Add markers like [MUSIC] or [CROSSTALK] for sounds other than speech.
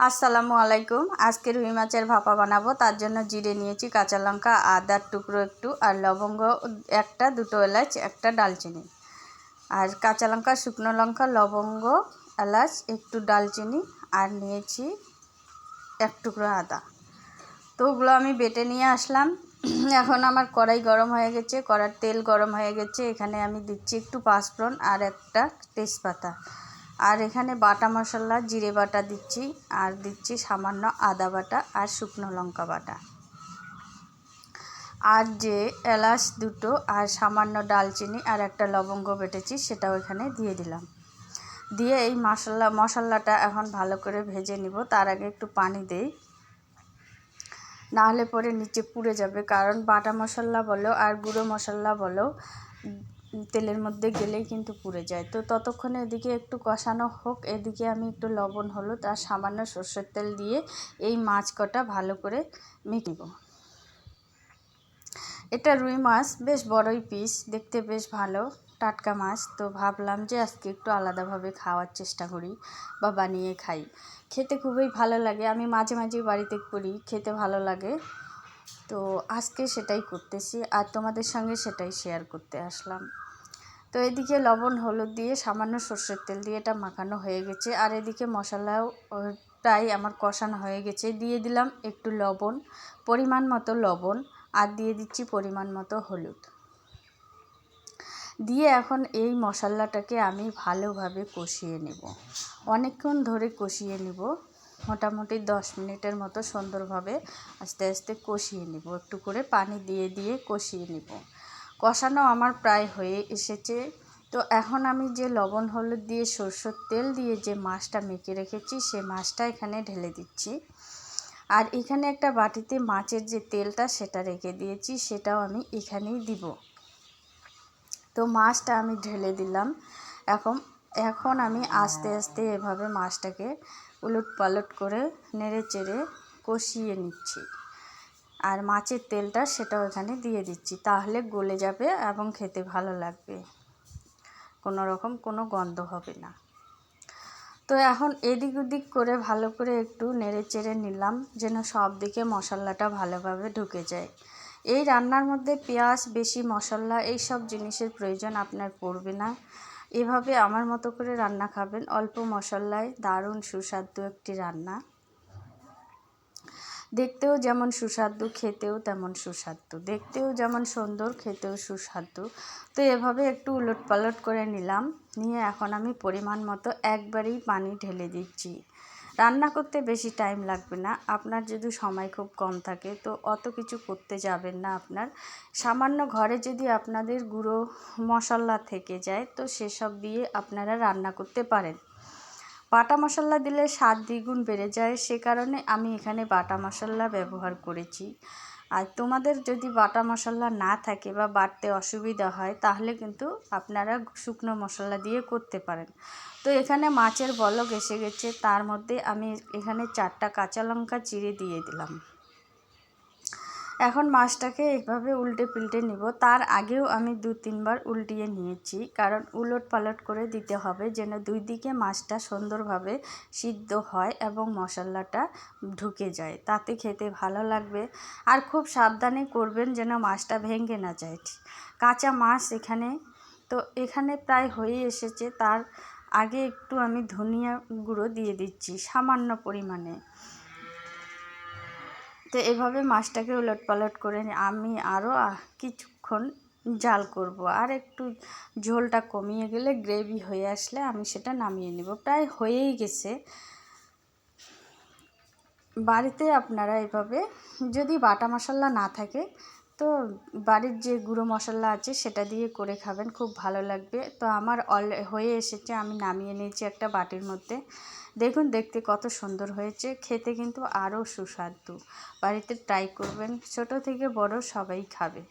আসসালামু আলাইকুম। আজকে রুই মাছের ভাপা বানাবো। তার জন্য জিরে নিয়েছি কাঁচা লঙ্কা, আদার টুকরো একটু আর লবঙ্গ, একটা, দুটো এলাচ, একটা ডালচিনি। আর কাঁচা লঙ্কা, শুকনো লঙ্কা, লবঙ্গ, এলাচ, একটু ডালচিনি আর নিয়েছি এক টুকরো আদা। তো ওগুলো আমি বেটে নিয়ে আসলাম। [CLEARS THROAT] এখন আমার কড়াই গরম হয়ে গেছে। কড়ার তেল গরম হয়ে গেছে। এখানে আমি দিচ্ছি একটু পাঁচফোড়ন আর একটা তেজপাতা। আর এখানে বাটা মশলা, জিরে বাটা দিচ্ছি, আর দিচ্ছি সামান্য আদা বাটা আর শুকনো লঙ্কা বাটা। আর যে এলাচ দুটো আর সামান্য ডালচিনি আর একটা লবঙ্গ বেটেছি, সেটাও এখানে দিয়ে দিলাম। দিয়ে এই মশলা, মশলাটা এখন ভালো করে ভেজে নিব। তার আগে একটু পানি দেই। নাহলে পরে নিচে পুড়ে যাবে। কারণ বাটা মশলা বলো আর গুঁড়ো মশলা বলো তেলের মধ্যে গেলেই কিন্তু পুড়ে যায়। তো ততক্ষণে এদিকে একটু কষানো হোক, এদিকে আমি একটু লবণ, হলুদ আর সামান্য সর্ষের তেল দিয়ে এই মাছ কটা ভালো করে মেটিব এটা রুই মাছ, বেশ বড়ই পিস দেখতে বেশ ভালো, টাটকা মাছ। তো ভাবলাম যে আজকে একটু আলাদাভাবে খাওয়ার চেষ্টা করি বা বানিয়ে খাই। খেতে খুবই ভালো লাগে, আমি মাঝে মাঝে বাড়িতে করি, খেতে ভালো লাগে। তো আজকে সেটাই করতেছি আর তোমাদের সঙ্গে সেটাই শেয়ার করতে আসলাম। তো এদিকে লবণ, হলুদ দিয়ে সামান্য সর্ষের তেল দিয়ে এটা মাখানো হয়ে গেছে। আর এদিকে মশলাও প্রায় আমার কষানো হয়ে গেছে। দিয়ে দিলাম একটু লবণ, পরিমাণ মতো লবণ আর দিয়ে দিচ্ছি পরিমাণ মতো হলুদ। দিয়ে এখন এই মশলাটাকে আমি ভালোভাবে কষিয়ে নেব। অনেকক্ষণ ধরে কষিয়ে নেব। মোটামুটি দশ মিনিটের মতো সুন্দরভাবে আস্তে আস্তে কষিয়ে নেব। একটু করে পানি দিয়ে দিয়ে কষিয়ে নেব। কষানো আমার প্রায় হয়ে এসেছে। তো এখন আমি যে লবণ, হলুদ দিয়ে সরষের তেল দিয়ে যে মাছটা মেখে রেখেছি, সে মাছটা এখানে ঢেলে দিচ্ছি। আর এখানে একটা বাটিতে মাছের যে তেলটা, সেটা রেখে দিয়েছি, সেটাও আমি এখানেই দিব। তো মাছটা আমি ঢেলে দিলাম। এখন এখন আমি আস্তে আস্তে এভাবে মাছটাকে উলট পালট করে নেড়ে চেড়ে কষিয়ে নিচ্ছি। আর মাছের তেলটা সেটা এখানে দিয়ে দিচ্ছি, তাহলে গলে যাবে এবং খেতে ভালো লাগবে। কোনো রকম কোনো গন্ধ হবে না। তো এখন এদিক ওদিক করে ভালো করে একটু নেড়ে চেড়ে নিলাম, যেন সব দিকে মশলাটা ভালোভাবে ঢুকে যায়। এই রান্নার মধ্যে পেঁয়াজ, বেশি মশলা এই সব জিনিসের প্রয়োজন আপনার পড়বে না। এভাবে আমার মতো করে রান্না খাবেন। অল্প মশলায় দারুণ সুস্বাদু একটি রান্না। দেখতেও যেমন সুস্বাদু, খেতেও তেমন সুস্বাদু। দেখতেও যেমন সুন্দর, খেতেও সুস্বাদু। তো এভাবে একটু উলট পালট করে নিলাম। নিয়ে এখন আমি পরিমাণ মতো একবারেই পানি ঢেলে দিচ্ছি। রান্না করতে বেশি টাইম লাগবে না। আপনার যদি সময় খুব কম থাকে, তো অত কিছু করতে যাবেন না আপনার। সামান্য ঘরে যদি আপনাদের গুঁড়ো মশলা থেকে যায়, তো সেসব দিয়ে আপনারা রান্না করতে পারেন। বাটা মশলা দিলে স্বাদ দ্বিগুণ বেড়ে যায়, সে কারণে আমি এখানে বাটা মশলা ব্যবহার করেছি। আর তোমাদের যদি বাটা মশলা না থাকে বা বাটতে অসুবিধা হয়, তাহলে কিন্তু আপনারা শুকনো মশলা দিয়ে করতে পারেন। তো এখানে মাছের বলক এসে গেছে, তার মধ্যে আমি এখানে চারটা কাঁচা লঙ্কা চিড়ে দিয়ে দিলাম। এখন মাছটাকে এইভাবে উল্টে পিল্টে নিব। তার আগেও আমি দু তিনবার উল্টিয়ে নিয়েছি, কারণ উলট পালট করে দিতে হবে যেন দুই দিকে মাছটা সুন্দরভাবে সিদ্ধ হয় এবং মশলাটা ঢুকে যায়। তাতে খেতে ভালো লাগবে। আর খুব সাবধানে করবেন যেন মাছটা ভেঙে না যায়। কাঁচা মাছ এখানে, তো এখানে প্রায় হয়ে এসেছে। তার আগে একটু আমি ধনিয়া গুঁড়ো দিয়ে দিচ্ছি সামান্য পরিমাণে। তো এভাবে মাছটাকে উলট পালট করে আমি আরও কিছুক্ষণ জাল করব। আর একটু ঝোলটা কমিয়ে গেলে গ্রেভি হয়ে আসলে আমি সেটা নামিয়ে নেব। প্রায় হয়েই গেছে। বাড়িতে আপনারা এভাবে যদি বাটা মশলা না থাকে তো বাড়ির যে গুঁড়ো মশলা আছে সেটা দিয়ে করে খাবেন, খুব ভালো লাগবে। তো আমার অল, হয়ে এসেছে, আমি নামিয়ে নিয়েছি একটা বাটির মধ্যে। দেখুন, দেখতে কত সুন্দর হয়েছে, খেতে কিন্তু আরও সুস্বাদু। বাড়িতে ট্রাই করবেন, ছোট থেকে বড় সবাই খাবে।